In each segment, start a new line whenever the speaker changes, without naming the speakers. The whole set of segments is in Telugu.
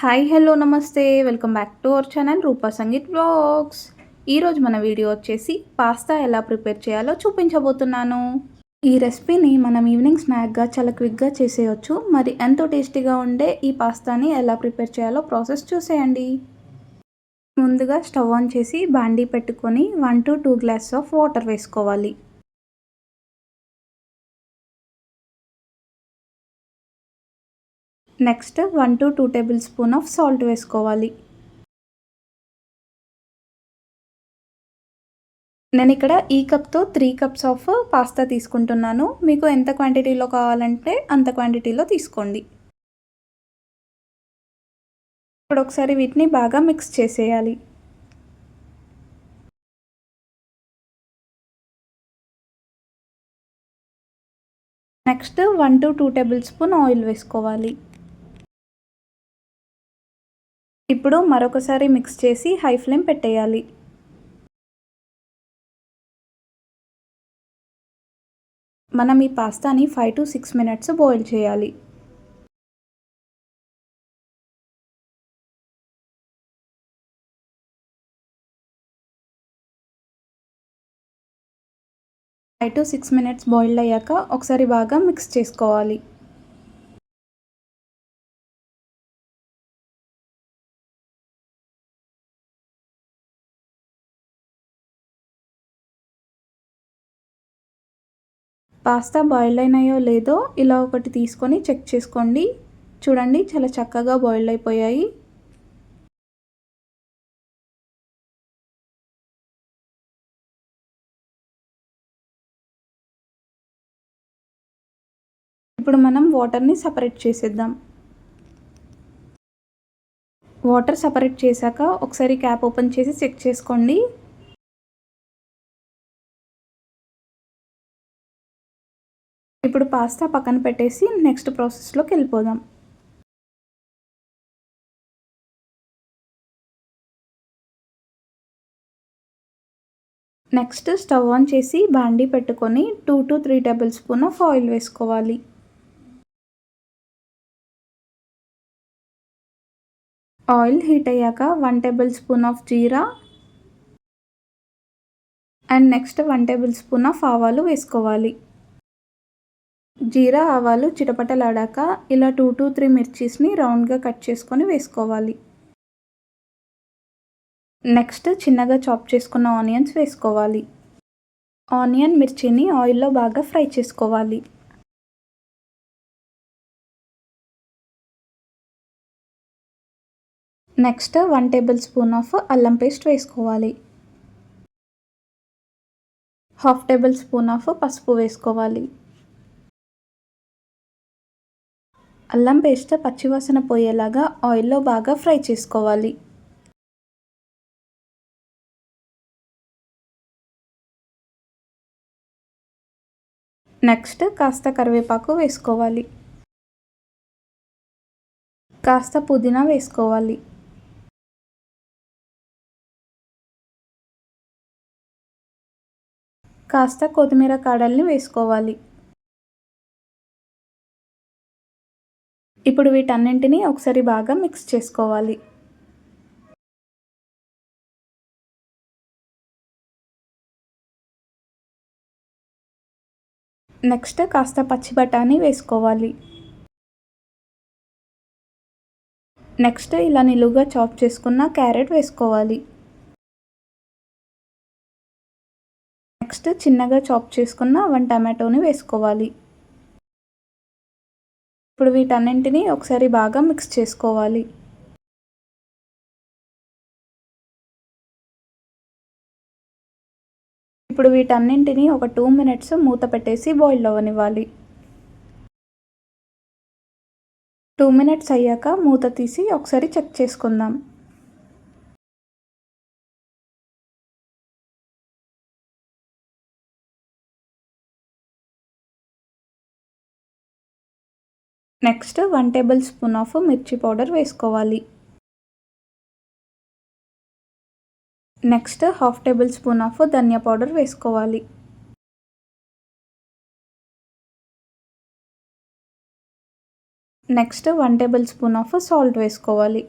హాయ్ హలో నమస్తే. Welcome back to our channel Roopa Sangeeth blogs ఈరోజు మన వీడియో వచ్చేసి పాస్తా ఎలా ప్రిపేర్ చేయాలో చూపించబోతున్నాను. ఈ రెసిపీని మనం ఈవినింగ్ స్నాక్గా చాలా క్విక్గా చేసేయచ్చు. మరి ఎంతో టేస్టీగా ఉండే ఈ పాస్తాని ఎలా ప్రిపేర్ చేయాలో ప్రాసెస్ చూసేయండి. ముందుగా స్టవ్ ఆన్ చేసి బాండీ పెట్టుకొని one to two glass of water వేసుకోవాలి. Next one to two tablespoon of salt వేసుకోవాలి. నేను ఇక్కడ ఈ కప్తో త్రీ కప్స్ ఆఫ్ పాస్తా తీసుకుంటున్నాను. మీకు ఎంత క్వాంటిటీలో కావాలంటే అంత క్వాంటిటీలో తీసుకోండి. ఇప్పుడు ఒకసారి వీటిని బాగా మిక్స్ చేసేయాలి. Next one to two tablespoon oil వేసుకోవాలి. ఇప్పుడు మరొకసారి మిక్స్ చేసి హై ఫ్లేమ్ పెట్టేయాలి. మనం ఈ పాస్తాని five to six minutes boil చేయాలి. Five to six minutes boil అయ్యాక ఒకసారి బాగా మిక్స్ చేసుకోవాలి. పాస్తా బాయిల్ అయినాయో లేదో ఇలా ఒకటి తీసుకొని చెక్ చేసుకోండి. చూడండి చాలా చక్కగా బాయిల్ అయిపోయాయి. ఇప్పుడు మనం వాటర్ని సపరేట్ చేసేద్దాం. వాటర్ సపరేట్ చేశాక ఒకసారి క్యాప్ ఓపెన్ చేసి చెక్ చేసుకోండి. ఇప్పుడు పాస్తా పక్కన పెట్టేసి నెక్స్ట్ ప్రాసెస్లోకి వెళ్ళిపోదాం. నెక్స్ట్ స్టవ్ ఆన్ చేసి బాండీ పెట్టుకొని two to three tablespoon of oil వేసుకోవాలి. ఆయిల్ హీట్ అయ్యాక one tablespoon of jeera and next one tablespoon of ఆవాలు వేసుకోవాలి. జీరా ఆవాలు చిటపటలాడాక ఇలా టూ టూ త్రీ మిర్చీస్ని రౌండ్గా కట్ చేసుకొని వేసుకోవాలి. నెక్స్ట్ చిన్నగా చాప్ చేసుకున్న ఆనియన్స్ వేసుకోవాలి. ఆనియన్ మిర్చిని ఆయిల్లో బాగా ఫ్రై చేసుకోవాలి. Next one tablespoon of అల్లం పేస్ట్ వేసుకోవాలి. హాఫ్ టేబుల్ స్పూన్ ఆఫ్ పసుపు వేసుకోవాలి. అల్లం పేస్ట్ పచ్చివాసన పోయేలాగా ఆయిల్లో బాగా ఫ్రై చేసుకోవాలి. నెక్స్ట్ కాస్త కరివేపాకు వేసుకోవాలి. కాస్త పుదీనా వేసుకోవాలి. కాస్త కొత్తిమీర కాడల్ని వేసుకోవాలి. ఇప్పుడు వీటన్నింటినీ ఒకసారి బాగా మిక్స్ చేసుకోవాలి. నెక్స్ట్ కాస్త పచ్చి బఠానీ వేసుకోవాలి. నెక్స్ట్ ఇలా నిలువుగా చాప్ చేసుకున్న క్యారెట్ వేసుకోవాలి. నెక్స్ట్ చిన్నగా చాప్ చేసుకున్న వన్ టమాటోని వేసుకోవాలి. ఇప్పుడు వీటన్నింటినీ ఒకసారి బాగా మిక్స్ చేసుకోవాలి. ఇప్పుడు వీటన్నింటినీ ఒక టూ మినిట్స్ మూత పెట్టేసి బాయిల్ అవ్వనివ్వాలి. టూ మినిట్స్ అయ్యాక మూత తీసి ఒకసారి చెక్ చేసుకుందాం. Next one tablespoon of మిర్చి పౌడర్ వేసుకోవాలి. Next half tablespoon of dhaniya powder వేసుకోవాలి. Next one tablespoon of salt వేసుకోవాలి.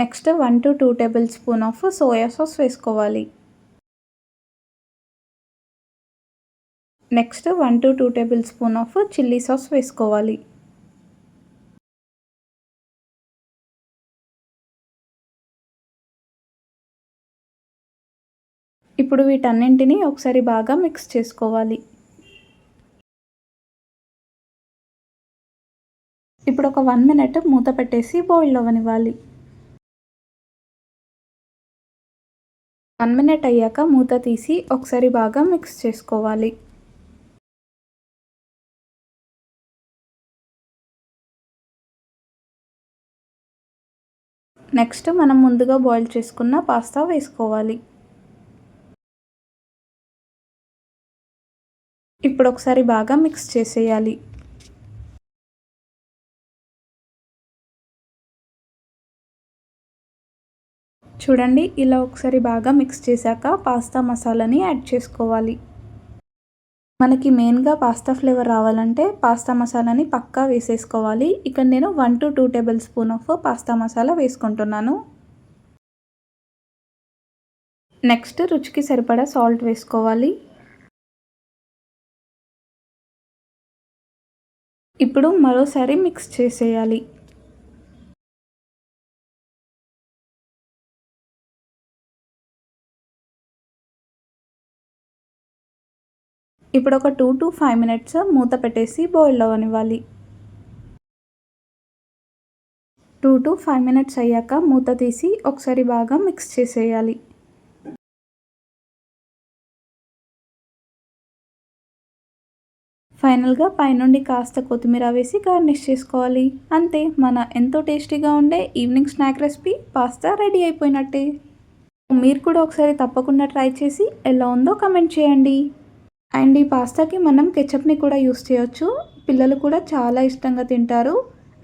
Next one to two tablespoon of soya sauce వేసుకోవాలి. Next one to two tablespoon of chilli sauce వేసుకోవాలి. ఇప్పుడు వీటన్నింటినీ ఒకసారి బాగా మిక్స్ చేసుకోవాలి. ఇప్పుడు ఒక వన్ మినిట్ మూత పెట్టేసి బాయిల్ అవ్వనివ్వాలి. వన్ మినిట్ అయ్యాక మూత తీసి ఒకసారి బాగా మిక్స్ చేసుకోవాలి. నెక్స్ట్ మనం ముందుగా బాయిల్ చేసుకున్న పాస్తా వేసుకోవాలి. ఇప్పుడు ఒకసారి బాగా మిక్స్ చేసేయాలి. చూడండి ఇలా ఒకసారి బాగా మిక్స్ చేశాక పాస్తా మసాలాని యాడ్ చేసుకోవాలి. మనకి మెయిన్గా పాస్తా ఫ్లేవర్ రావాలంటే పాస్తా మసాలాని పక్కా వేసేసుకోవాలి. ఇక్కడ నేను one to two tablespoon of pasta masala వేసుకుంటున్నాను. నెక్స్ట్ రుచికి సరిపడా సాల్ట్ వేసుకోవాలి. ఇప్పుడు మరోసారి మిక్స్ చేసేయాలి. ఇప్పుడు ఒక టూ టు ఫైవ్ మినిట్స్ మూత పెట్టేసి బాయిల్ అవ్వనివ్వాలి టూ టు ఫైవ్ మినిట్స్ అయ్యాక మూత తీసి ఒకసారి బాగా మిక్స్ చేసేయాలి. ఫైనల్గా పైనుండి కాస్త కొత్తిమీర వేసి గార్నిష్ చేసుకోవాలి. అంతే మన ఎంతో టేస్టీగా ఉండే evening snack recipe pasta ready అయిపోయినట్టే. మీరు కూడా ఒకసారి తప్పకుండా ట్రై చేసి ఎలా ఉందో కమెంట్ చేయండి. అండ్ ఈ పాస్తాకి మనం కెచప్ని కూడా యూస్ చేయొచ్చు. పిల్లలు కూడా చాలా ఇష్టంగా తింటారు.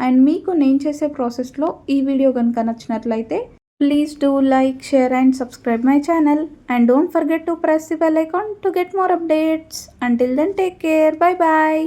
అండ్ మీకు నేను చేసే ప్రాసెస్లో ఈ వీడియో కనుక నచ్చినట్లయితే please do like share and subscribe my channel. And don't forget to press the bell icon to get more updates. Until then take care. Bye bye.